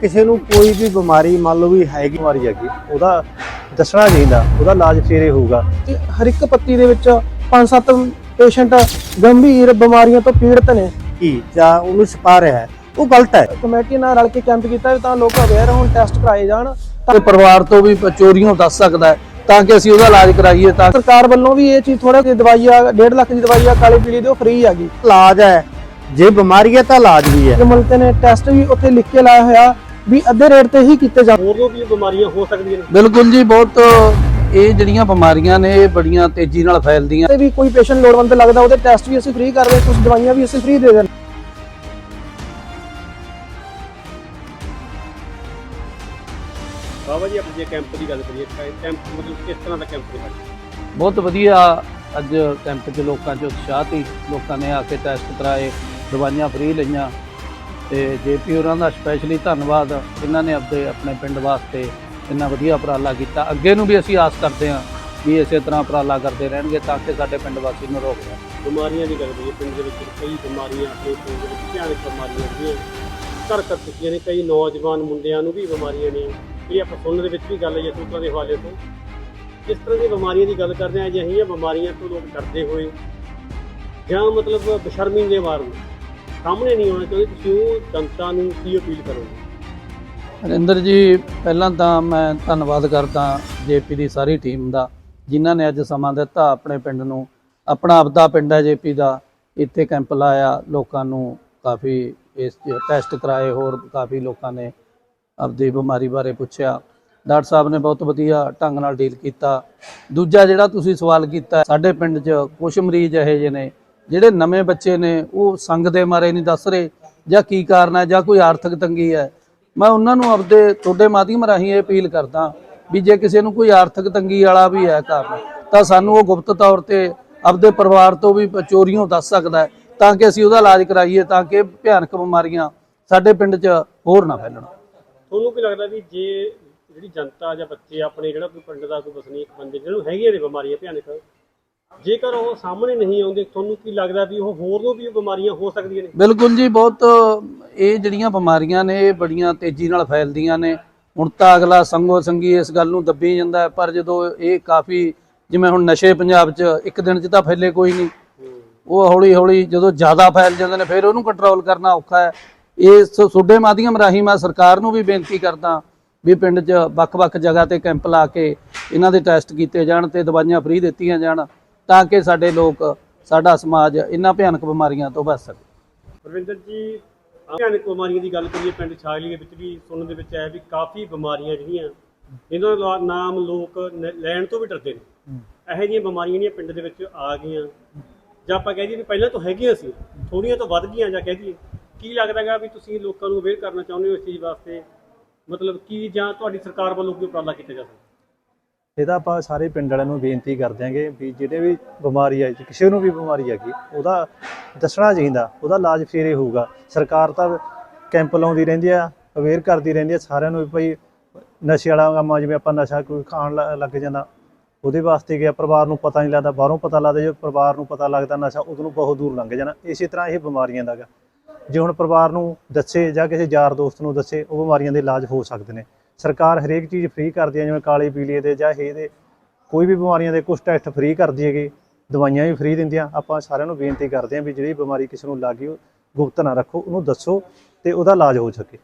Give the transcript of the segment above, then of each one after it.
ਕਿਸੇ ਨੂੰ ਕੋਈ ਵੀ ਬਿਮਾਰੀ ਮੰਨ ਲਓ ਵੀ ਹੈਗੀ ਬਿਮਾਰੀ ਹੈਗੀ ਉਹਦਾ ਦੱਸਣਾ ਚਾਹੀਦਾ ਉਹਦਾ ਇਲਾਜ ਫੇਰੇ ਹੋਊਗਾ। ਤੇ ਹਰ ਇੱਕ ਪੱਤੀ ਦੇ ਵਿੱਚ 5-7 ਪੇਸ਼ੈਂਟ ਗੰਭੀਰ ਬਿਮਾਰੀਆਂ ਤੋਂ ਪੀੜਤ ਨੇ। ਕੀ ਜਾਂ ਉਹਨੂੰ ਛਪਾ ਰਿਹਾ ਹੈ ਉਹ ਗਲਤ ਹੈ। ਕਮੇਟੀ ਨਾਲ ਰਲ ਕੇ ਕੈਂਪ ਕੀਤਾ ਤਾਂ ਲੋਕ ਅਵੇਅਰ ਹੋਣ ਟੈਸਟ ਕਰਾਏ ਜਾਣ ਤੇ ਪਰਿਵਾਰ ਤੋਂ ਵੀ ਚੋਰੀਆਂ ਦੱਸ ਸਕਦਾ ਹੈ ਤਾਂ ਕਿ ਅਸੀਂ ਉਹਦਾ ਇਲਾਜ ਕਰਾਈਏ ਤਾਂ ਸਰਕਾਰ ਵੱਲੋਂ ਵੀ ਇਹ ਚੀਜ਼ ਥੋੜਾ ਜਿਹੀ ਦਵਾਈ ਆ 1.5 ਲੱਖ ਦੀ ਦਵਾਈ ਆ ਕਾਲੀ ਪੀਲੀ ਦੀ ਉਹ ਫ੍ਰੀ ਆ ਗਈ ਇਲਾਜ ਹੈ। ਜੇ ਬਿਮਾਰੀ ਹੈ ਤਾਂ ਇਲਾਜ ਵੀ ਹੈ। ਤੇ ਮੁਲਕ ਨੇ ਟੈਸਟ ਵੀ ਉੱਥੇ ਲਿਖ ਕੇ ਲਾਇਆ ਹੋਇਆ ਵੀ ਅੱਧੇ ਰੇਟ ਤੇ ਹੀ ਕੀਤੇ ਜਾਂਦੇ ਹੋਰ ਵੀ ਬਿਮਾਰੀਆਂ ਹੋ ਸਕਦੀਆਂ ਨੇ। ਬਿਲਕੁਲ ਜੀ ਬਹੁਤ ਇਹ ਜਿਹੜੀਆਂ ਬਿਮਾਰੀਆਂ ਨੇ ਇਹ ਬੜੀਆਂ ਤੇਜ਼ੀ ਨਾਲ ਫੈਲਦੀਆਂ। ਤੇ ਵੀ ਕੋਈ ਪੇਸ਼ੈਂਟ ਲੋੜਵੰਦ ਲੱਗਦਾ ਉਹਦੇ ਟੈਸਟ ਵੀ ਅਸੀਂ ਫ੍ਰੀ ਕਰਦੇ ਕੁਝ ਦਵਾਈਆਂ ਵੀ ਅਸੀਂ ਫ੍ਰੀ ਦੇ ਦਿੰਦੇ ਬਾਬਾ ਜੀ ਆਪਾਂ ਜੇ ਕੈਂਪ ਦੀ ਗੱਲ ਕਰੀਏ ਕੈਂਪ ਮਤਲਬ ਕਿਸ ਤਰ੍ਹਾਂ ਦਾ ਕੈਂਪ ਹੈ ਬਹੁਤ ਵਧੀਆ ਅੱਜ ਕੈਂਪ 'ਚ ਲੋਕਾਂ 'ਚ ਉਤਸ਼ਾਹ ਸੀ। ਲੋਕਾਂ ਨੇ ਆ ਕੇ ਟੈਸਟ ਕਰਾਏ ਦਵਾਈਆਂ ਫ੍ਰੀ ਲਈਆਂ। ਤੇ ਜੇਪੀ ਹੋਰਾਂ ਦਾ ਸਪੈਸ਼ਲੀ ਧੰਨਵਾਦ ਇਹਨਾਂ ਨੇ ਆਪਦੇ ਆਪਣੇ ਪਿੰਡ ਵਾਸਤੇ ਇੰਨਾ ਵਧੀਆ ਉਪਰਾਲਾ ਕੀਤਾ। ਅੱਗੇ ਨੂੰ ਵੀ ਅਸੀਂ ਆਸ ਕਰਦੇ ਹਾਂ ਵੀ ਇਸੇ ਤਰ੍ਹਾਂ ਉਪਰਾਲਾ ਕਰਦੇ ਰਹਿਣਗੇ ਤਾਂ ਕਿ ਸਾਡੇ ਪਿੰਡ ਵਾਸੀ ਨੂੰ ਰੋਕ ਲੈਣ ਬਿਮਾਰੀਆਂ ਦੀ ਗੱਲ ਕਰੀਏ, ਪਿੰਡ ਦੇ ਵਿੱਚ ਕਈ ਬਿਮਾਰੀਆਂ ਆਪਣੇ ਪਿੰਡ ਦੇ ਵਿੱਚ ਭਿਆਨਕ ਬਿਮਾਰੀਆਂ ਜਿਹੜੀਆਂ ਘਰ ਕਰ ਚੁੱਕੀਆਂ ਨੇ, ਕਈ ਨੌਜਵਾਨ ਮੁੰਡਿਆਂ ਨੂੰ ਵੀ ਬਿਮਾਰੀਆਂ ਨੇ। ਇਹ ਆਪਾਂ ਸੁਣਨ ਦੇ ਵਿੱਚ ਵੀ ਗੱਲ ਹੈ ਸੂਤਰਾਂ ਦੇ ਹਵਾਲੇ ਤੋਂ। ਇਸ ਤਰ੍ਹਾਂ ਦੀ ਬਿਮਾਰੀਆਂ ਦੀ ਗੱਲ ਕਰਦੇ ਹਾਂ, ਅਜਿਹੀਆਂ ਬਿਮਾਰੀਆਂ ਤੋਂ ਲੋਕ ਡਰਦੇ ਹੋਏ ਜਾਂ ਮਤਲਬ ਬਸ਼ਰਮੀ ਦੇ ਮਾਰਨ ਸਾਹਮਣੇ ਨਹੀਂ ਆਉਣਾ ਚਾਹੁੰਦੇ, ਤੁਸੀਂ ਉਹ ਜਨਤਾ ਨੂੰ ਕੀ ਅਪੀਲ ਕਰੋਗੇ? ਹਰਿੰਦਰ ਜੀ, ਪਹਿਲਾਂ ਤਾਂ ਮੈਂ ਧੰਨਵਾਦ ਕਰਦਾ ਜੇਪੀ ਦੀ ਸਾਰੀ ਟੀਮ ਦਾ, ਜਿਨ੍ਹਾਂ ਨੇ ਅੱਜ ਸਮਾਂ ਦਿੱਤਾ ਆਪਣੇ ਪਿੰਡ ਨੂੰ। ਆਪਣਾ ਆਪਦਾ ਪਿੰਡ ਹੈ ਜੇਪੀ ਦਾ, ਇੱਥੇ ਕੈਂਪ ਲਾਇਆ, ਲੋਕਾਂ ਨੂੰ ਕਾਫੀ ਇਸ ਟੈਸਟ ਕਰਾਏ, ਹੋਰ ਕਾਫੀ ਲੋਕਾਂ ਨੇ ਆਪਦੀ ਬਿਮਾਰੀ ਬਾਰੇ ਪੁੱਛਿਆ। ਡਾਕਟਰ ਸਾਹਿਬ ਨੇ ਬਹੁਤ ਵਧੀਆ ਢੰਗ ਨਾਲ ਡੀਲ ਕੀਤਾ। ਦੂਜਾ ਜਿਹੜਾ ਤੁਸੀਂ ਸਵਾਲ ਕੀਤਾ, ਸਾਡੇ ਪਿੰਡ 'ਚ ਕੁਝ ਮਰੀਜ਼ ਇਹੋ ਜਿਹੇ ਨੇ ਜਿਹੜੇ ਨਵੇਂ ਬੱਚੇ ਨੇ, ਉਹ ਸੰਗ ਦੇ ਮਾਰੇ ਨਹੀਂ ਦੱਸ ਰਹੇ, ਜਾਂ ਕੀ ਕਾਰਨ ਹੈ, ਜਾਂ ਕੋਈ ਆਰਥਿਕ ਤੰਗੀ ਹੈ। ਮੈਂ ਉਹਨਾਂ ਨੂੰ ਆਪਦੇ ਤੁਹਾਡੇ ਮਾਧਿਅਮ ਰਾਹੀਂ ਇਹ ਅਪੀਲ ਕਰਦਾ ਵੀ ਜੇ ਕਿਸੇ ਨੂੰ ਕੋਈ ਆਰਥਿਕ ਤੰਗੀ ਵਾਲਾ ਵੀ ਹੈ ਕਾਰਨ ਤਾਂ ਸਾਨੂੰ ਉਹ ਗੁਪਤ ਤੌਰ ਤੇ ਆਪਦੇ ਪਰਿਵਾਰ ਤੋਂ ਵੀ ਚੋਰੀਆਂ ਦੱਸ ਸਕਦਾ ਹੈ, ਤਾਂ ਕਿ ਅਸੀਂ ਉਹਦਾ ਇਲਾਜ ਕਰਾਈਏ, ਤਾਂ ਕਿ ਭਿਆਨਕ ਬਿਮਾਰੀਆਂ ਸਾਡੇ ਪਿੰਡ 'ਚ ਹੋਰ ਨਾ ਫੈਲਣ। ਤੁਹਾਨੂੰ ਕੀ ਲੱਗਦਾ ਵੀ ਜੇ ਜਿਹੜੀ ਜਨਤਾ ਜਾਂ ਬੱਚੇ ਆਪਣੇ ਜਿਹੜਾ ਕੋਈ ਪਿੰਡ ਦਾ, ਕੋਈ ਵਸਨੀਕ ਬੰਦੇ, ਜਿਹਨੂੰ ਹੈਗੀਆਂ ਨੇ ਬਿਮਾਰੀਆਂ ਭਿਆਨਕ ਜੇਕਰ ਉਹ ਸਾਹਮਣੇ ਨਹੀਂ ਆਉਂਦੇ, ਤੁਹਾਨੂੰ ਕੀ ਲੱਗਦਾ ਵੀ ਉਹ ਹੋਰ ਨੂੰ ਵੀ ਬਿਮਾਰੀਆਂ ਹੋ ਸਕਦੀਆਂ ਨੇ? ਬਿਲਕੁਲ ਜੀ, ਬਹੁਤ, ਇਹ ਜਿਹੜੀਆਂ ਬਿਮਾਰੀਆਂ ਨੇ, ਇਹ ਬੜੀਆਂ ਤੇਜ਼ੀ ਨਾਲ ਫੈਲਦੀਆਂ ਨੇ। ਹੁਣ ਤਾਂ ਅਗਲਾ ਸੰਗੋ ਸੰਗੀ ਇਸ ਗੱਲ ਨੂੰ ਦੱਬੀ ਜਾਂਦਾ ਪਰ ਜਦੋਂ ਇਹ ਕਾਫੀ, ਜਿਵੇਂ ਹੁਣ ਨਸ਼ੇ ਪੰਜਾਬ 'ਚ, ਇੱਕ ਦਿਨ 'ਚ ਤਾਂ ਫੈਲੇ ਕੋਈ ਨਹੀਂ। ਉਹ ਹੌਲੀ ਹੌਲੀ ਜਦੋਂ ਜ਼ਿਆਦਾ ਫੈਲ ਜਾਂਦੇ ਨੇ, ਫਿਰ ਉਹਨੂੰ ਕੰਟਰੋਲ ਕਰਨਾ ਔਖਾ ਹੈ। ਇਹ ਸ- ਤੁਹਾਡੇ ਮਾਧਿਅਮ ਰਾਹੀਂ ਮੈਂ ਸਰਕਾਰ ਨੂੰ ਵੀ ਬੇਨਤੀ ਕਰਦਾ ਵੀ ਪਿੰਡ 'ਚ ਵੱਖ-ਵੱਖ ਜਗ੍ਹਾ ਤੇ ਕੈਂਪ ਲਾ ਕੇ ਇਹਨਾਂ ਦੇ ਟੈਸਟ ਕੀਤੇ ਜਾਣ ਤੇ ਦਵਾਈਆਂ ਫ੍ਰੀ ਦਿੱਤੀਆਂ ਜਾਣ। ਤਾਂ ਕਿ ਸਾਡੇ ਲੋਕ ਸਾਡਾ ਸਮਾਜ ਇਹਨਾਂ ਭਿਆਨਕ ਬਿਮਾਰੀਆਂ ਤੋਂ ਬਚ ਸਕੇ। ਪ੍ਰਵਿੰਦਰ ਜੀ ਭਿਆਨਕ ਬਿਮਾਰੀਆਂ ਦੀ ਗੱਲ ਕਰੀਏ ਪਿੰਡ ਛਾਗਲੀ ਦੇ ਵਿੱਚ ਵੀ ਸੁਣਨ ਦੇ ਵਿੱਚ ਆਇਆ ਵੀ ਕਾਫੀ ਬਿਮਾਰੀਆਂ ਜਿਹੜੀਆਂ ਇਹਨਾਂ ਦਾ ਨਾਮ ਲੋਕ ਲੈਣ ਤੋਂ ਵੀ ਡਰਦੇ ਨੇ। ਇਹੋ ਜਿਹੀਆਂ ਬਿਮਾਰੀਆਂ ਜਿਹੜੀਆਂ ਪਿੰਡ ਦੇ ਵਿੱਚ ਆ ਗਈਆਂ। ਜਾਂ ਆਪਾਂ ਕਹਿ ਦਈਏ ਵੀ ਪਹਿਲਾਂ ਤੋਂ ਹੈਗੀਆਂ ਸੀ ਥੋੜੀਆਂ ਤੋਂ ਵੱਧ ਗਈਆਂ ਜਾਂ ਕਹਿ ਦਈਏ ਕੀ ਲੱਗਦਾਗਾ ਵੀ ਤੁਸੀਂ ਲੋਕਾਂ ਨੂੰ ਅਵੇਅਰ ਕਰਨਾ ਚਾਹੁੰਦੇ ਹੋ ਇਸ ਚੀਜ਼ ਵਾਸਤੇ? ਮਤਲਬ ਕੀ ਜਾਂ ਤੁਹਾਡੀ ਸਰਕਾਰ ਵੱਲੋਂ ਕੋਈ ਉਪਰਾਲਾ ਕੀਤਾ ਜਾ ਸਕਦਾ? ਇਹਦਾ ਆਪਾਂ ਸਾਰੇ ਪਿੰਡ ਵਾਲਿਆਂ ਨੂੰ ਬੇਨਤੀ ਕਰਦੇ ਦਿਆਂਗੇ ਵੀ ਜਿਹੜੇ ਵੀ ਬਿਮਾਰੀ ਹੈ ਕਿਸੇ ਨੂੰ ਵੀ ਬਿਮਾਰੀ ਹੈਗੀ, ਉਹਦਾ ਦੱਸਣਾ ਚਾਹੀਦਾ, ਉਹਦਾ ਇਲਾਜ ਫੇਰੇ ਹੋਊਗਾ। ਸਰਕਾਰ ਤਾਂ ਕੈਂਪ ਲਾਉਂਦੀ ਰਹਿੰਦੀ ਆ, ਅਵੇਅਰ ਕਰਦੀ ਰਹਿੰਦੀ ਆ ਸਾਰਿਆਂ ਨੂੰ ਵੀ ਭਾਈ ਨਸ਼ੇ ਵਾਲਾ ਕੰਮ ਆ, ਜਿਵੇਂ ਆਪਾਂ ਨਸ਼ਾ ਕੋਈ ਖਾਣ ਲੱਗ ਜਾਂਦਾ, ਉਹਦੇ ਵਾਸਤੇ ਗਿਆ ਪਰਿਵਾਰ ਨੂੰ ਪਤਾ ਨਹੀਂ ਲੱਗਦਾ, ਬਾਹਰੋਂ ਪਤਾ ਲੱਗਦਾ, ਜੇ ਪਰਿਵਾਰ ਨੂੰ ਪਤਾ ਲੱਗਦਾ ਨਸ਼ਾ ਉਦੋਂ ਬਹੁਤ ਦੂਰ ਲੰਘ ਜਾਣਾ। ਇਸੇ ਤਰ੍ਹਾਂ ਇਹ ਬਿਮਾਰੀਆਂ ਦਾ ਗਾ। ਜੇ ਹੁਣ ਪਰਿਵਾਰ ਨੂੰ ਦੱਸੇ ਜਾਂ ਕਿਸੇ ਯਾਰ ਦੋਸਤ ਨੂੰ ਦੱਸੇ, ਉਹ ਬਿਮਾਰੀਆਂ ਦੇ ਇਲਾਜ ਹੋ ਸਕਦੇ ਨੇ। ਸਰਕਾਰ ਹਰੇਕ ਚੀਜ਼ ਫ੍ਰੀ ਕਰਦੀ ਹੈ ਜਿਵੇਂ ਕਾਲੇ ਪੀਲੀਏ ਦੇ ਜਾਂ ਇਹਦੇ ਕੋਈ ਵੀ ਬਿਮਾਰੀਆਂ ਦੇ ਕੁਝ ਟੈਸਟ ਫ੍ਰੀ ਕਰਦੀ ਹੈਗੀ ਦਵਾਈਆਂ ਵੀ ਫ੍ਰੀ ਦਿੰਦੀਆਂ। ਆਪਾਂ ਸਾਰਿਆਂ ਨੂੰ ਬੇਨਤੀ ਕਰਦੇ ਹਾਂ ਵੀ ਜਿਹੜੀ ਬਿਮਾਰੀ ਕਿਸੇ ਨੂੰ ਲੱਗੀ ਉਹ ਗੁਪਤ ਨਾ ਰੱਖੋ ਉਹਨੂੰ ਦੱਸੋ ਤੇ ਉਹਦਾ ਇਲਾਜ ਹੋ ਸਕੇ।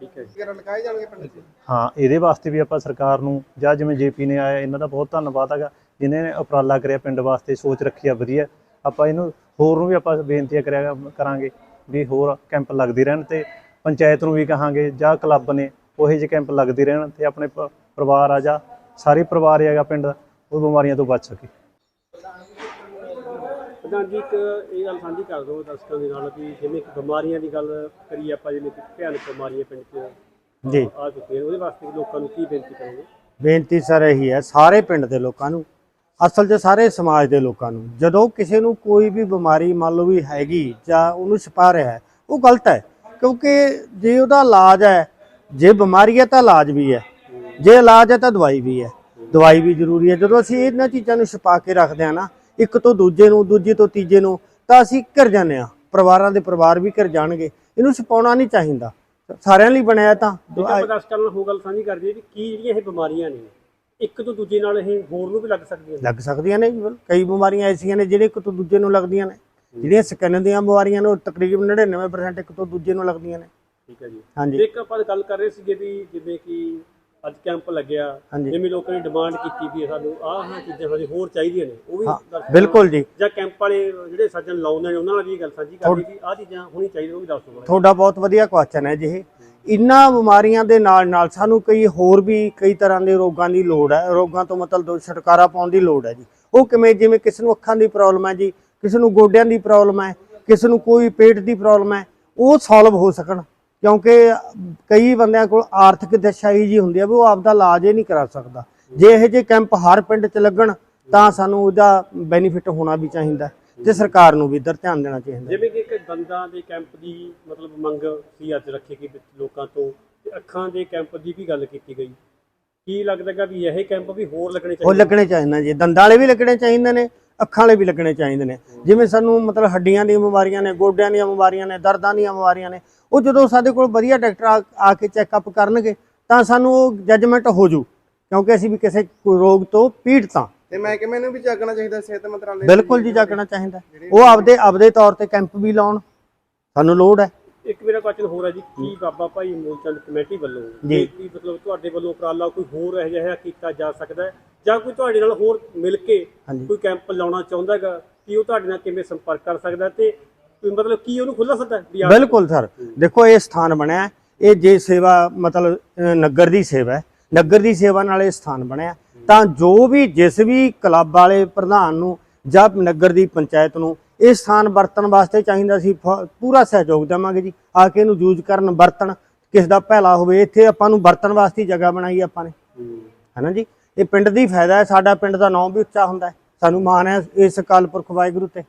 ਠੀਕ ਹੈ ਜੀ। ਹਾਂ ਇਹਦੇ ਵਾਸਤੇ ਵੀ ਆਪਾਂ ਸਰਕਾਰ ਨੂੰ ਜਾਂ ਜਿਵੇਂ ਜੇਪੀ ਨੇ ਆਇਆ ਇਹਨਾਂ ਦਾ ਬਹੁਤ ਧੰਨਵਾਦ ਹੈਗਾ ਜਿਨ੍ਹਾਂ ਨੇ ਉਪਰਾਲਾ ਕਰਿਆ ਪਿੰਡ ਵਾਸਤੇ ਸੋਚ ਰੱਖੀ ਆ ਵਧੀਆ। ਆਪਾਂ ਇਹਨੂੰ ਹੋਰ ਨੂੰ ਵੀ ਆਪਾਂ ਬੇਨਤੀਆਂ ਕਰਿਆ ਕਰਾਂਗੇ ਵੀ ਹੋਰ ਕੈਂਪ ਲੱਗਦੇ ਰਹਿਣ ਤੇ ਪੰਚਾਇਤ ਨੂੰ ਵੀ ਕਹਾਂਗੇ ਜਾਂ ਕਲੱਬ ਨੇ ਉਹੇ ਜਿਹੇ ਕੈਂਪ ਲੱਗਦੇ ਰਹਿਣ ਤੇ ਆਪਣੇ ਪ- ਪਰਿਵਾਰ ਆ ਜਾਂ ਸਾਰੇ ਪਰਿਵਾਰ ਹੈਗਾ ਪਿੰਡ ਦਾ ਉਹ ਬਿਮਾਰੀਆਂ ਤੋਂ ਬਚ ਸਕੇ। ਪ੍ਰਧਾਨ ਜੀ ਇੱਕ ਇਹ ਗੱਲ ਸਾਂਝੀ ਕਰ ਦਿਓ ਦਰਸ਼ਕਾਂ ਦੇ ਨਾਲ ਵੀ ਜਿਵੇਂ ਕਿ ਬਿਮਾਰੀਆਂ ਦੀ ਗੱਲ ਕਰੀਏ ਆਪਾਂ ਜਿਵੇਂ ਕਿ ਭਿਆਨਕ ਬਿਮਾਰੀਆਂ ਪਿੰਡ 'ਚ ਜੀ। ਆ ਚੁੱਕੀਆਂ ਨੇ ਉਹਦੇ ਵਾਸਤੇ ਵੀ ਲੋਕਾਂ ਨੂੰ ਕੀ ਬੇਨਤੀ ਕਰੋਗੇ? ਬੇਨਤੀ ਸਰ ਇਹੀ ਹੈ ਸਾਰੇ ਪਿੰਡ ਦੇ ਲੋਕਾਂ ਨੂੰ ਅਸਲ 'ਚ ਸਾਰੇ ਸਮਾਜ ਦੇ ਲੋਕਾਂ ਨੂੰ ਜਦੋਂ ਕਿਸੇ ਨੂੰ ਕੋਈ ਵੀ ਬਿਮਾਰੀ ਮੰਨ ਲਓ ਵੀ ਹੈਗੀ ਜਾਂ ਉਹਨੂੰ ਛਪਾ ਰਿਹਾ ਹੈ ਉਹ ਗਲਤ ਹੈ ਕਿਉਂਕਿ ਜੇ ਉਹਦਾ ਇਲਾਜ ਹੈ ਜੇ ਬਿਮਾਰੀ ਹੈ ਤਾਂ ਇਲਾਜ ਵੀ ਹੈ। ਜੇ ਇਲਾਜ ਹੈ ਤਾਂ ਦਵਾਈ ਵੀ ਹੈ। ਦਵਾਈ ਵੀ ਜ਼ਰੂਰੀ ਹੈ। ਜਦੋਂ ਅਸੀਂ ਇਹਨਾਂ ਚੀਜ਼ਾਂ ਨੂੰ ਛਪਾ ਕੇ ਰੱਖਦੇ ਹਾਂ ਨਾ ਇੱਕ ਤੋਂ ਦੂਜੇ ਨੂੰ ਦੂਜੇ ਤੋਂ ਤੀਜੇ ਨੂੰ ਤਾਂ ਅਸੀਂ ਘਰ ਜਾਂਦੇ ਹਾਂ। ਪਰਿਵਾਰਾਂ ਦੇ ਪਰਿਵਾਰ ਵੀ ਘਰ ਜਾਣਗੇ। ਇਹਨੂੰ ਛਪਾਉਣਾ ਨਹੀਂ ਚਾਹੀਦਾ। ਸਾਰਿਆਂ ਲਈ ਬਣਿਆ ਤਾਂ ਦਰਸ਼ਕਾਂ ਨਾਲ ਹੋ ਗੱਲ ਸਾਂਝੀ ਕਰ ਦਈਏ ਵੀ ਕੀ ਜਿਹੜੀਆਂ ਇਹ ਬਿਮਾਰੀਆਂ ਨੇ ਇੱਕ ਤੋਂ ਦੂਜੇ ਨਾਲ ਇਹ ਹੋਰ ਨੂੰ ਵੀ ਲੱਗ ਸਕਦੀਆਂ ਨੇ। ਲੱਗ ਸਕਦੀਆਂ ਨੇ ਕਈ ਬਿਮਾਰੀਆਂ ਐਸੀਆਂ ਨੇ ਜਿਹੜੇ ਇੱਕ ਤੋਂ ਦੂਜੇ ਨੂੰ ਲੱਗਦੀਆਂ ਨੇ। ਜਿਹੜੀਆਂ ਸਕਿਨ ਦੀਆਂ ਬਿਮਾਰੀਆਂ ਨੇ ਉਹ ਤਕਰੀਬਨ 99% ਇੱਕ ਤੋਂ ਦੂਜੇ ਨੂੰ ਲੱਗਦੀਆਂ ਨੇ। ਠੀਕ ਹੈ ਜੀ। ਹਾਂਜੀ। ਇੱਕ ਆਪਾਂ ਗੱਲ ਕਰ ਰਹੇ ਸੀਗੇ ਵੀ ਜਿਵੇਂ ਕਿ ਅੱਜ ਕੈਂਪ ਲੱਗਿਆ ਹਾਂਜੀ। ਜਿਵੇਂ ਲੋਕਾਂ ਨੇ ਡਿਮਾਂਡ ਕੀਤੀ ਵੀ ਸਾਨੂੰ ਆਹ ਹਾਂ ਚੀਜ਼ਾਂ ਸਾਡੇ ਹੋਰ ਚਾਹੀਦੀਆਂ ਨੇ ਉਹ ਵੀ ਹਾਂ ਬਿਲਕੁਲ ਜੀ। ਜਾਂ ਕੈਂਪ ਵਾਲੇ ਜਿਹੜੇ ਸੱਜਣ ਲਾਉਂਦੇ ਨੇ ਉਹਨਾਂ ਨਾਲ ਵੀ ਇਹ ਗੱਲ ਸਾਂਝੀ ਕਰਨੀ ਵੀ ਆਹ ਚੀਜ਼ਾਂ ਹੋਣੀ ਚਾਹੀਦੀਆਂ ਉਹ ਵੀ ਦੱਸ ਦਿਓ ਤੁਹਾਡਾ ਬਹੁਤ ਵਧੀਆ ਕੁਐਸਚਨ ਹੈ ਜੀ ਇਹ। ਇਨ੍ਹਾਂ ਬਿਮਾਰੀਆਂ ਦੇ ਨਾਲ ਨਾਲ ਸਾਨੂੰ ਕਈ ਹੋਰ ਵੀ ਕਈ ਤਰ੍ਹਾਂ ਦੇ ਰੋਗਾਂ ਦੀ ਲੋੜ ਹੈ। ਰੋਗਾਂ ਤੋਂ ਮਤਲਬ ਛੁਟਕਾਰਾ ਪਾਉਣ ਦੀ ਲੋੜ ਹੈ ਜੀ। ਉਹ ਕਿਵੇਂ ਜਿਵੇਂ ਕਿਸੇ ਨੂੰ ਅੱਖਾਂ ਦੀ ਪ੍ਰੋਬਲਮ ਹੈ ਜੀ ਕਿਸੇ ਨੂੰ ਗੋਡਿਆਂ ਦੀ ਪ੍ਰੋਬਲਮ ਹੈ ਕਿਸੇ ਨੂੰ ਕੋਈ ਪੇਟ ਦੀ ਪ੍ਰੋਬਲਮ ਹੈ ਉਹ ਸੋਲਵ ਹੋ ਸਕਣ। ਕਿਉਂਕਿ ਕਈ ਬੰਦਿਆਂ ਕੋਲ ਆਰਥਿਕ ਦਸ਼ਾ ਹੀ ਜੀ ਹੁੰਦੀ ਹੈ ਵੀ ਉਹ ਆਪਦਾ ਇਲਾਜ ਹੀ ਨਹੀਂ ਕਰਾ ਸਕਦਾ। ਜੇ ਇਹੋ ਜਿਹੇ ਕੈਂਪ ਹਰ ਪਿੰਡ 'ਚ ਲੱਗਣ ਤਾਂ ਸਾਨੂੰ ਉਹਦਾ ਬੈਨੀਫਿਟ ਹੋਣਾ ਵੀ ਚਾਹੀਦਾ ਤੇ ਸਰਕਾਰ ਨੂੰ ਵੀ ਇੱਧਰ ਧਿਆਨ ਦੇਣਾ ਚਾਹੀਦਾ ਜਿਵੇਂ ਕਿ ਇੱਕ ਦੰਦਾਂ ਦੇ ਕੈਂਪ ਦੀ ਮਤਲਬ ਮੰਗ ਸੀ ਅੱਜ ਰੱਖੀ ਗਈ ਲੋਕਾਂ ਤੋਂ ਤੇ ਅੱਖਾਂ ਦੇ ਕੈਂਪ ਦੀ ਵੀ ਗੱਲ ਕੀਤੀ ਗਈ। ਕੀ ਲੱਗਦਾ ਗਾ ਵੀ ਇਹ ਕੈਂਪ ਵੀ ਹੋਰ ਲੱਗਣੇ ਉਹ ਚਾਹੀਦੇ ਲੱਗਣੇ ਚਾਹੀਦੇ ਨੇ ਜੀ। ਦੰਦਾਂ ਵਾਲੇ ਵੀ ਲੱਗਣੇ ਚਾਹੀਦੇ ਨੇ ਅੱਖਾਂ ਵਾਲੇ ਵੀ ਲੱਗਣੇ ਚਾਹੀਦੇ ਨੇ। ਜਿਵੇਂ ਸਾਨੂੰ ਮਤਲਬ ਹੱਡੀਆਂ ਦੀਆਂ ਬਿਮਾਰੀਆਂ ਨੇ ਗੋਡਿਆਂ ਦੀਆਂ ਬਿਮਾਰੀਆਂ ਨੇ ਦਰਦਾਂ ਦੀਆਂ ਬਿਮਾਰੀਆਂ ਨੇ ਉਹ ਜਦੋਂ ਸਾਡੇ ਕੋਲ ਵਧੀਆ ਡਾਕਟਰ ਆ- ਕੇ ਚੈੱਕਅਪ ਕਰਨਗੇ ਤਾਂ ਸਾਨੂੰ ਉਹ ਜੱਜਮੈਂਟ ਹੋ ਜੂ ਕਿਉਂਕਿ ਅਸੀਂ ਵੀ ਕਿਸੇ ਕੋਈ ਰੋਗ ਤੋਂ ਪੀੜਤ ਹਾਂ। ਤੇ ਮੈਂ ਕਿਹਾ ਮੈਨੂੰ ਵੀ ਜਾਗਣਾ ਚਾਹੀਦਾ ਸਿਹਤ ਮੰਤਰਾਲੇ ਬਿਲਕੁਲ ਜੀ ਜਾਗਣਾ ਚਾਹੀਦਾ। ਉਹ ਆਪਦੇ ਆਪਦੇ ਤੌਰ ਤੇ ਕੈਂਪ ਵੀ ਲਾਉਣ ਸਾਨੂੰ ਲੋੜ ਹੈ। ਇੱਕ ਮੇਰਾ ਕੁਐਸਚਨ ਹੋਰ ਹੈ ਜੀ ਕੀ ਬਾਬਾ ਭਾਈ ਮੂਲਚੰਦ ਕਮੇਟੀ ਵੱਲੋਂ ਜੀ। ਕੀ ਮਤਲਬ ਤੁਹਾਡੇ ਵੱਲੋਂ ਉਪਰਾਲਾ ਕੋਈ ਹੋਰ ਇਹੋ ਜਿਹਾ ਕੀਤਾ ਜਾ ਸਕਦਾ ਹੈ ਜਾਂ ਕੋਈ ਤੁਹਾਡੇ ਨਾਲ ਹੋਰ ਮਿਲ ਕੇ। ਕੋਈ ਕੈਂਪ ਲਾਉਣਾ ਚਾਹੁੰਦਾ ਹੈਗਾ ਕਿ ਉਹ ਤੁਹਾਡੇ ਨਾਲ ਕਿਵੇਂ ਸੰਪਰਕ ਕਰ ਸਕਦਾ ਤੇ ਮਤਲਬ ਕੀ ਉਹਨੂੰ ਖੁੱਲਾ ਸਕਦਾ ਬਿਲਕੁਲ ਸਰ ਦੇਖੋ ਇਹ ਸਥਾਨ ਬਣਿਆ। ਇਹ ਜੇ ਸੇਵਾ ਮਤਲਬ ਨਗਰ ਦੀ ਸੇਵਾ ਹੈ ਨਗਰ ਦੀ ਸੇਵਾ ਨਾਲ ਇਹ ਸਥਾਨ ਬਣਿਆ ਤਾਂ ਜੋ ਵੀ ਜਿਸ ਵੀ ਕਲੱਬ ਵਾਲੇ ਪ੍ਰਧਾਨ ਨੂੰ ਜਾਂ ਨਗਰ ਦੀ ਪੰਚਾਇਤ ਨੂੰ ਇਹ ਸਥਾਨ ਵਰਤਣ ਵਾਸਤੇ ਚਾਹੀਦਾ ਸੀ ਪੂਰਾ ਸਹਿਯੋਗ ਦੇਵਾਂਗੇ ਜੀ। ਆ ਕੇ ਇਹਨੂੰ ਯੂਜ਼ ਕਰਨ ਵਰਤਣ ਕਿਸ ਦਾ ਭਲਾ ਹੋਵੇ ਇੱਥੇ ਆਪਾਂ ਨੂੰ ਵਰਤਣ ਵਾਸਤੇ ਜਗ੍ਹਾ ਬਣਾਈ ਆਪਾਂ ਨੇ। ਹੈਨਾ ਜੀ? ਇਹ ਪਿੰਡ ਦੀ ਫਾਇਦਾ ਹੈ ਸਾਡਾ ਪਿੰਡ ਦਾ ਨਾਮ ਵੀ ਉੱਚਾ ਹੁੰਦਾ ਹੈ। ਸਾਨੂੰ ਮਾਣ ਹੈ ਇਸ ਅਕਾਲ ਪੁਰਖ ਵਾਹਿਗੁਰੂ ਤੇ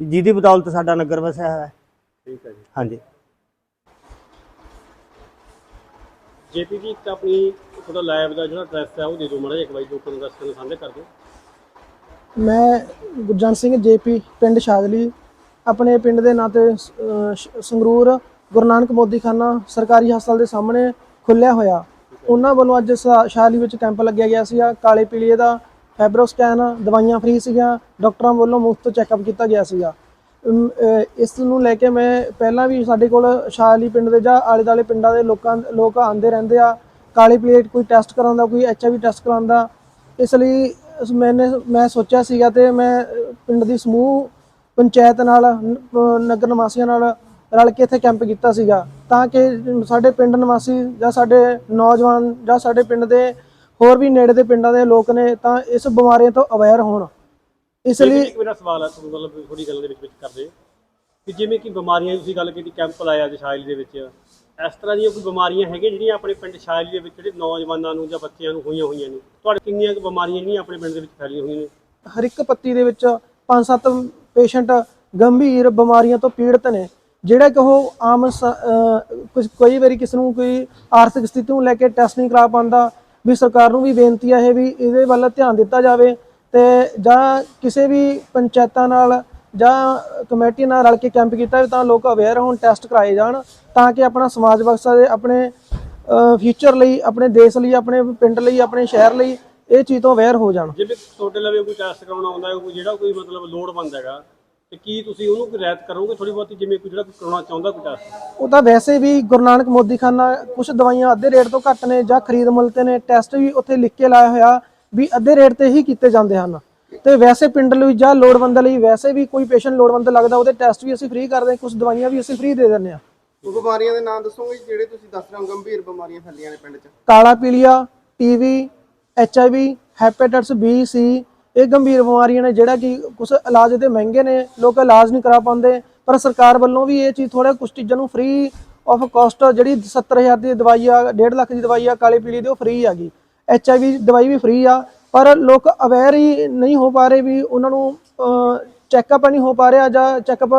ਜਿਹਦੀ ਬਦੌਲਤ ਸਾਡਾ ਨਗਰ ਵਸਿਆ ਹੋਇਆ ਹੈ। ਠੀਕ ਹੈ ਜੀ। ਹਾਂਜੀ। ਜੇਪੀ ਜੀ ਇੱਕ ਆਪਣੀ ਤੁਹਾਡਾ ਲੈਬ ਦਾ ਜਿਹੜਾ ਐਡਰੈਸ ਹੈ ਉਹ ਦੇ ਦਿਓ ਮਾੜਾ ਜਿਹਾ ਇੱਕ ਵਾਰੀ ਲੋਕਾਂ ਨੂੰ ਦਰਸ਼ਕਾਂ ਨੂੰ ਸਾਂਝਾ ਕਰ ਦਿਓ। ਮੈਂ ਗੁਰਜੰਟ ਸਿੰਘ ਜੇਪੀ ਪਿੰਡ ਸ਼ਾਦਲੀ ਆਪਣੇ ਪਿੰਡ ਦੇ ਨਾਂ ਤੇ ਸੰਗਰੂਰ ਗੁਰੂ ਨਾਨਕ ਮੋਦੀਖਾਨਾ ਸਰਕਾਰੀ ਹਸਪਤਾਲ ਦੇ ਸਾਹਮਣੇ ਖੁੱਲਿਆ ਹੋਇਆ। ਉਹਨਾਂ ਵੱਲੋਂ ਅੱਜ ਸ਼ਾ- ਸ਼ਾਦਲੀ ਵਿੱਚ ਕੈਂਪ ਲੱਗਿਆ ਗਿਆ ਸੀਗਾ। ਕਾਲੇ ਪੀਲੀਏ ਦਾ ਫੈਬਰੋ ਸਕੈਨ ਦਵਾਈਆਂ ਫ੍ਰੀ ਸੀਗੀਆਂ, ਡਾਕਟਰਾਂ ਵੱਲੋਂ ਮੁਫਤ ਚੈੱਕਅਪ ਕੀਤਾ ਗਿਆ ਸੀਗਾ। ਇਸ ਨੂੰ ਲੈ ਕੇ ਮੈਂ ਪਹਿਲਾਂ ਵੀ ਸਾਡੇ ਕੋਲ ਸ਼ਾਦਲੀ ਪਿੰਡ ਦੇ ਜਾਂ ਆਲੇ ਦਾਲੇ ਪਿੰਡਾਂ ਦੇ ਲੋਕਾਂ, ਲੋਕ ਆਉਂਦੇ ਰਹਿੰਦੇ ਆ। ਕਾਲੇ ਪਲੇਟ ਕੋਈ ਟੈਸਟ ਕਰਾਉਂਦਾ, ਕੋਈ ਐਚਆਈਵੀ ਟੈਸਟ ਕਰਾਉਂਦਾ। ਇਸ ਲਈ ਮੈਨੇ ਮੈਂ ਸੋਚਿਆ ਸੀਗਾ ਤੇ ਮੈਂ ਪਿੰਡ ਦੀ ਸਮੂਹ ਪੰਚਾਇਤ ਨਾਲ ਨ- ਨਗਰ ਨਿਵਾਸੀਆਂ ਨਾਲ ਰਲ ਕੇ ਇੱਥੇ ਕੈਂਪ ਕੀਤਾ ਸੀਗਾ। ਤਾਂ ਕਿ ਸਾਡੇ ਪਿੰਡ ਨਿਵਾਸੀ ਜਾਂ ਸਾਡੇ ਨੌਜਵਾਨ ਜਾਂ ਸਾਡੇ ਪਿੰਡ ਦੇ ਹੋਰ ਵੀ ਨੇੜੇ ਦੇ ਪਿੰਡਾਂ ਦੇ ਲੋਕ ਨੇ ਤਾਂ ਇਸ ਬਿਮਾਰੀਆਂ ਤੋਂ ਅਵੇਅਰ ਹੋਣ। ਇਸ ਲਈ ਇੱਕ ਮੇਰਾ ਸਵਾਲ ਹੈ ਤੁਹਾਨੂੰ ਮਤਲਬ ਥੋੜੀ ਗੱਲ ਦੇ ਵਿੱਚ ਵਿੱਚ ਕਰਦੇ। ਕਿ ਜਿਵੇਂ ਕਿ ਬਿਮਾਰੀਆਂ ਦੀ ਤੁਸੀਂ ਗੱਲ ਕੀਤੀ ਕੈਂਪ ਲਾਇਆ ਜੀ ਸ਼ਾਇਲੀ ਦੇ ਵਿੱਚ। ਇਸ ਤਰ੍ਹਾਂ ਦੀਆਂ ਕੋਈ ਬਿਮਾਰੀਆਂ ਹੈਗੀਆਂ ਜਿਹੜੀਆਂ ਆਪਣੇ ਪਿੰਡ ਸ਼ਾਇਲੀ ਦੇ ਵਿੱਚ ਜਿਹੜੇ ਨੌਜਵਾਨਾਂ ਨੂੰ ਜਾਂ ਬੱਚਿਆਂ ਨੂੰ ਹੋਈਆਂ ਹੋਈਆਂ ਨੇ? ਤੁਹਾਡੇ ਕਿੰਨੀਆਂ ਕੁ ਬਿਮਾਰੀਆਂ ਜਿਹੜੀਆਂ ਆਪਣੇ ਪਿੰਡ ਦੇ ਵਿੱਚ ਫੈਲੀਆਂ ਹੋਈਆਂ ਨੇ? ਹਰ ਇੱਕ ਪੱਤੀ ਦੇ ਵਿੱਚ 5-7 ਪੇਸ਼ੈਂਟ ਗੰਭੀਰ ਬਿਮਾਰੀਆਂ ਤੋਂ ਪੀੜਤ ਨੇ, ਜਿਹੜਾ ਕਿ ਉਹ ਆਮ ਸ- ਕੁਝ ਕਈ ਵਾਰੀ ਕਿਸ ਨੂੰ ਕੋਈ ਆਰਥਿਕ ਸਥਿਤੀ ਨੂੰ ਲੈ ਕੇ ਟੈਸਟ ਨਹੀਂ ਕਰਾ ਪਾਉਂਦਾ, ਵੀ ਸਰਕਾਰ ਨੂੰ ਵੀ ਬੇਨਤੀ ਹੈ ਇਹ ਵੀ ਇਹਦੇ ਵੱਲ ਧਿਆਨ ਦਿੱਤਾ ਜਾਵੇ ਤੇ ਜਾਂ ਕਿਸੇ ਵੀ ਪੰਚਾਇਤਾਂ ਨਾਲ ਜਾਂ ਕਮੇਟੀ ਨਾਲ ਰਲ ਕੇ ਕੈਂਪ ਕੀਤਾ ਤਾਂ ਲੋਕ ਅਵੇਅਰ ਹੋਣ ਟੈਸਟ ਕਰਾਏ ਜਾਣ ਤਾਂ ਕਿ ਆਪਣਾ ਸਮਾਜ ਬਖਸ਼ਾ ਦੇ ਆਪਣੇ ਫਿਊਚਰ ਲਈ ਆਪਣੇ ਦੇਸ਼ ਲਈ ਆਪਣੇ ਪਿੰਡ ਲਈ ਆਪਣੇ ਸ਼ਹਿਰ ਲਈ ਇਹ ਚੀਜ਼ ਤੋਂ ਅਵੇਅਰ ਹੋ ਜਾਣ। ਜਿਵੇਂ ਤੁਹਾਡੇ ਲਵੇ ਕੋਈ ਟੈਸਟ ਕਰਾਉਣਾ ਆਉਂਦਾ ਹੈ ਕੋਈ ਜਿਹੜਾ ਕੋਈ ਮਤਲਬ ਲੋੜਵੰਦ ਹੈਗਾ ਤੇ ਕੀ ਤੁਸੀਂ ਉਹਨੂੰ ਕੋਈ ਰਿਆਇਤ ਕਰੋਗੇ ਥੋੜੀ ਬਹੁਤੀ ਜਿਵੇਂ ਕੋਈ ਜਿਹੜਾ ਕੋਈ ਕਰਾਉਣਾ ਚਾਹੁੰਦਾ ਕੋਈ ਟੈਸਟ ਉਹ ਤਾਂ ਵੈਸੇ ਵੀ ਗੁਰੂ ਨਾਨਕ ਮੋਦੀ ਖਾਨਾ ਕੁਝ ਦਵਾਈਆਂ ਅੱਧੇ ਰੇਟ ਤੋਂ ਘੱਟ ਨੇ ਜਾਂ ਖਰੀਦ ਮੁੱਲ ਤੇ ਨੇ ਟੈਸਟ ਵੀ ਉੱਥੇ ਲਿਖ ਕੇ ਲਾਇਆ ਹੋਇਆ ਵੀ ਅੱਧੇ ਰੇਟ ਤੇ ਹੀ ਕੀਤੇ ਜਾਂਦੇ ਹਨ। ਤੇ ਵੈਸੇ ਪਿੰਡ ਲਈ ਜਾਂ ਲੋੜਵੰਦ ਲਈ ਵੈਸੇ ਵੀ ਕੋਈ ਪੇਸ਼ੈਂਟ ਲੋੜਵੰਦ ਲੱਗਦਾ ਉਹਦੇ ਟੈਸਟ ਵੀ ਅਸੀਂ ਫ੍ਰੀ ਕਰਦੇ ਹਾਂ ਕੁਝ ਦਵਾਈਆਂ ਵੀ ਅਸੀਂ ਫ੍ਰੀ ਦੇ ਦਿੰਦੇ ਹਾਂ। ਉਹ ਬਿਮਾਰੀਆਂ ਦੇ ਨਾਮ ਦੱਸੋਗੇ ਜਿਹੜੇ ਤੁਸੀਂ ਦੱਸ ਰਹੇ ਹੋ ਗੰਭੀਰ ਬਿਮਾਰੀਆਂ ਫੈਲੀਆਂ ਨੇ ਪਿੰਡ 'ਚ? ਕਾਲਾ ਪੀਲੀਆ TB HIV hepatitis B C ਇਹ ਗੰਭੀਰ ਬਿਮਾਰੀਆਂ ਨੇ ਜਿਹੜਾ ਕਿ ਕੁਝ ਇਲਾਜ ਦੇ ਮਹਿੰਗੇ ਨੇ ਲੋਕ ਇਲਾਜ ਨਹੀਂ ਕਰਾ ਪਾਉਂਦੇ ਪਰ ਸਰਕਾਰ ਵੱਲੋਂ ਵੀ ਇਹ ਚੀਜ਼ ਥੋੜਾ ਕੁਝ ਚੀਜ਼ਾਂ ਨੂੰ ਫ੍ਰੀ ਆਫ ਕਾਸਟ ਜਿਹੜੀ 70000 ਦੀ ਦਵਾਈ ਆ 1.5 ਲੱਖ ਦੀ ਦਵਾਈ ਆ ਕਾਲੀ ਪੀਲੀ ਦੀ ਉਹ ਫ੍ਰੀ ਹੈਗੀ ਐਚਆਈਵੀ ਦਵਾਈ ਵੀ ਫ੍ਰੀ ਆ ਪਰ ਲੋਕ ਅਵੇਅਰ ਹੀ ਨਹੀਂ ਹੋ ਪਾ ਰਹੇ ਵੀ ਉਹਨਾਂ ਨੂੰ ਚੈੱਕਅਪ ਨਹੀਂ ਹੋ ਪਾ ਰਿਹਾ ਜਾਂ ਚੈੱਕਅਪ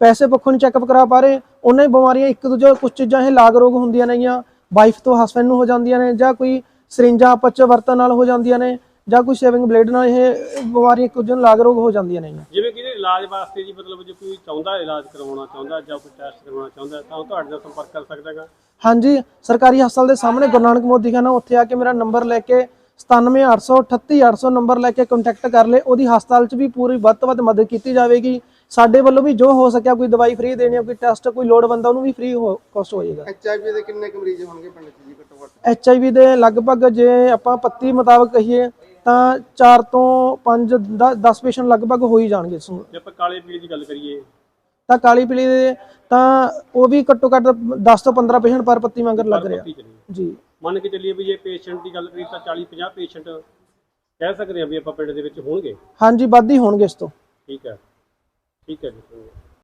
ਪੈਸੇ ਪੱਖੋਂ ਨਹੀਂ ਚੈੱਕਅਪ ਕਰਾ ਪਾ ਰਹੇ ਉਹਨਾਂ ਹੀ ਬਿਮਾਰੀਆਂ ਇੱਕ ਦੂਜੇ ਕੁਝ ਚੀਜ਼ਾਂ ਇਹ ਲਾਗ ਰੋਗ ਹੁੰਦੀਆਂ ਨੇਗੀਆਂ ਵਾਈਫ ਤੋਂ ਹਸਬੰਡ ਨੂੰ ਹੋ ਜਾਂਦੀਆਂ ਨੇ ਜਾਂ ਕੋਈ ਸਰਿੰਜਾਂ ਆਪਸ ਚ ਵਰਤਨ ਨਾਲ ਹੋ ਜਾਂਦੀਆਂ ਨੇ ਜਾਂ ਕੋਈ ਸ਼ੇਵਿੰਗ ਬਲੇਡ ਨਾਲ ਇਹ ਬਿਮਾਰੀਆਂ ਦੂਜੇ ਨੂੰ ਲਾਗ ਰੋਗ ਹੋ ਜਾਂਦੀਆਂ ਨੇ ਜਿਵੇਂ ਕਿ ਇਲਾਜ ਵਾਸਤੇ ਜੀ ਮਤਲਬ ਜੇ ਕੋਈ ਚਾਹੁੰਦਾ ਇਲਾਜ ਕਰਵਾਉਣਾ ਚਾਹੁੰਦਾ ਜਾਂ ਕੋਈ ਟੈਸਟ ਕਰਵਾਉਣਾ ਚਾਹੁੰਦਾ ਤਾਂ ਉਹ ਤੁਹਾਡੇ ਨਾਲ ਸੰਪਰਕ ਕਰ ਸਕਦਾ ਹੈਗਾ। ਹਾਂਜੀ ਸਰਕਾਰੀ ਹਸਪਤਾਲ ਦੇ ਸਾਹਮਣੇ ਗੁਰੂ ਨਾਨਕ ਮੋਦੀ ਖਾਨਾ ਉੱਥੇ ਆ ਕੇ ਮੇਰਾ ਨੰਬਰ ਲੈ ਕੇ 97838 ਨੰਬਰ ਲੈ ਕੇ ਕੰਟੈਕਟ ਕਰ ਲੇ ਉਹਦੀ ਹਸਪਤਾਲ 'ਚ ਵੀ ਪੂਰੀ ਵੱਧ ਤੋਂ ਵੱਧ ਮਦਦ ਕੀਤੀ ਜਾਵੇਗੀ। ਸਾਡੇ ਵੱਲੋਂ ਵੀ ਜੋ ਹੋ ਸਕਿਆ ਕੋਈ ਦਵਾਈ ਫ੍ਰੀ ਦੇਣੀ ਆ ਕੋਈ ਟੈਸਟ ਕੋਈ ਲੋੜਵੰਦ ਉਹਨੂੰ ਵੀ ਫ੍ਰੀ ਕੋਸਟ ਹੋ ਜਾਏਗਾ। ਐਚਆਈਵੀ ਦੇ ਕਿੰਨੇ ਕੁ ਮਰੀਜ਼ ਹੋਣਗੇ ਪਿੰਡ 'ਚ ਜੀ ਘੱਟੋ ਘੱਟ? ਐਚ ਆਈ ਵੀ ਦੇ ਲਗਭਗ ਜੇ ਆਪਾਂ ਪੱਤੀ ਮੁਤਾਬਕ ਕਹੀਏ ਤਾਂ 4 ਤੋਂ 5 10 ਪੇਸ਼ੈਂਟ ਲਗਭਗ ਹੋ ਹੀ ਜਾਣਗੇ। ਜੇ ਆਪਾਂ ਕਾਲੇ ਪੀਲੇ ਦੀ ਗੱਲ ਕਰੀਏ। ਤਾਂ ਕਾਲੀ ਪੀਲੀ ਦੇ ਤਾਂ ਉਹ ਵੀ ਘੱਟੋ ਘੱਟ 10 ਤੋਂ 15 ਪੇਸ਼ੈਂਟ ਪਰ ਪੱਤੀ ਮੰਗਰ ਲੱਗ ਰਿਹਾ ਜੀ। ਮੰਨ ਕੇ ਚੱਲੀਏ ਵੀ ਜੇ ਪੇਸ਼ੈਂਟ ਦੀ ਗੱਲ ਕਰੀਏ ਤਾਂ 40 50 ਪੇਸ਼ੈਂਟ ਕਹਿ ਸਕਦੇ ਆ ਵੀ ਆਪਾਂ ਪਿੰਡ ਦੇ ਵਿੱਚ ਹੋਣਗੇ। ਹਾਂਜੀ ਵੱਧ ਹੀ ਹੋਣਗੇ ਇਸ ਤੋਂ। ਠੀਕ ਹੈ। ਠੀਕ ਹੈ ਜੀ।